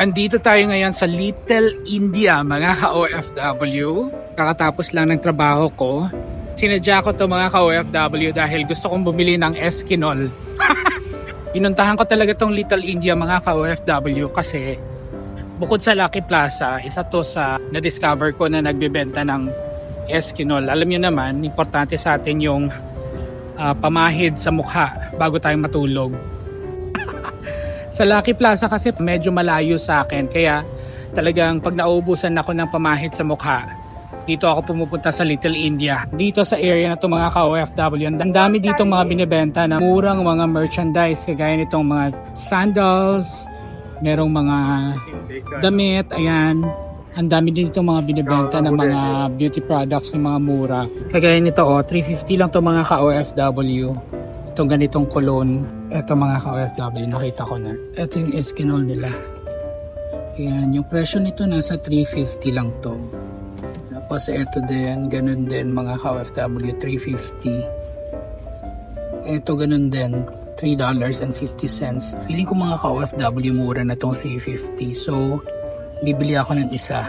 Andito tayo ngayon sa Little India, mga ka-OFW. Kakatapos lang ng trabaho ko. Sinadya ko to mga ka-OFW dahil gusto kong bumili ng Eskinol. Pinuntahan ko talaga tong Little India mga ka-OFW kasi bukod sa Lucky Plaza, isa to sa na-discover ko na nagbebenta ng Eskinol. Alam niyo naman, importante sa atin yung ah, pamahid sa mukha bago tayo matulog. Sa Lucky Plaza kasi medyo malayo sa akin kaya talagang pag nauubusan ako ng pamahid sa mukha dito ako pumupunta sa Little India. Dito sa area na to mga ka-OFW, ang dami dito mga binibenta na murang mga merchandise kagaya nitong mga sandals, merong mga damit, ayan. Ang dami din dito mga binibenta ng mga beauty products ng mga mura. Kagaya nito oh, 350 lang to mga ka-OFW. Itong ganitong cologne. Ito mga ka-OFW, nakita ko na. Ito yung Eskinol nila. Ayan, yung presyo nito nasa 350 lang to. Tapos ito din, ganun din mga ka-OFW, 350. Ito ganun din, $3.50. Feeling ko mga ka-OFW mura na tong 350. So, bibili ako ng isa.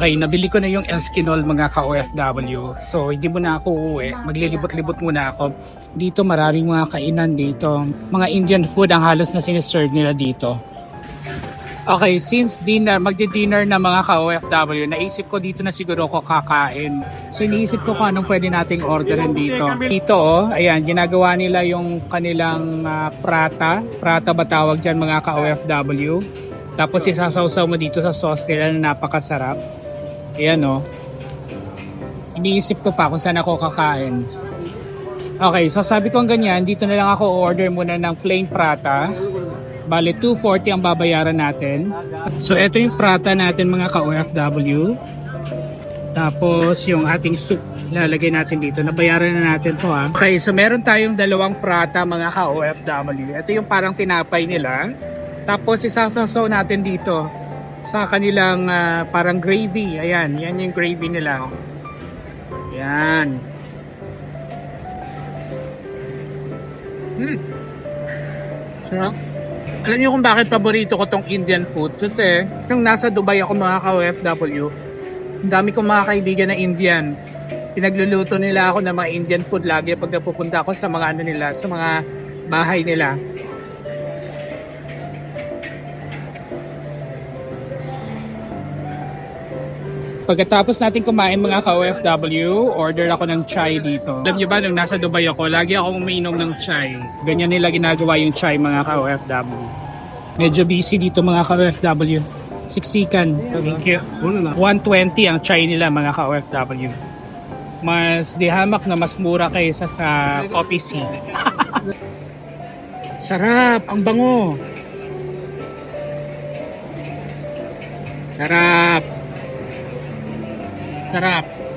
Okay, nabili ko na yung Eskinol mga ka-OFW. So, hindi mo na ako uuwi. Maglilibot-libot muna ako. Dito maraming mga kainan dito. Mga Indian food ang halos na siniserve nila dito. Okay, since dinner, magdi-dinner na mga ka-OFW, naisip ko dito na siguro ako kakain. So, iniisip ko kung anong pwede nating orderin dito. Dito, oh, ayan, ginagawa nila yung kanilang ah, prata. Prata ba tawag dyan mga ka-OFW? Tapos isasawsaw mo dito sa sauce nila na napakasarap. Ayan, oh. Iniisip ko pa kung saan ako kakain. Okay, so sabi ko ganyan, dito na lang ako order muna ng plain prata. Bale, 240 ang babayaran natin. So, ito yung prata natin mga ka-OFW. Tapos, yung ating soup, lalagay natin dito. Nabayaran na natin to ha. Okay, so meron tayong dalawang prata mga ka-OFW. Ito yung parang tinapay nila. Tapos, isasasaw natin dito sa kanilang ah, parang gravy. Ayan, yan yung gravy nila. Yan. Hmm. Sarap. Alam niyo kung bakit paborito ko tong Indian food? Kasi nung nasa Dubai ako mga ka-OFW, ang dami kong mga kaibigan na Indian. Pinagluluto nila ako ng mga Indian food lagi pag napupunta ako sa mga ano nila, sa mga bahay nila. Pagkatapos natin kumain mga ka-OFW, order ako ng chai dito. Alam niyo ba, nung nasa Dubai ako, lagi ako umiinom ng chai. Ganyan nila ginagawa yung chai mga ka-OFW. Medyo busy dito mga ka-OFW. Siksikan. Thank you. 120 ang chai nila mga ka-OFW. Mas dihamak na mas mura kaysa sa coffee C. Sarap! Ang bango! Sarap! Sarap.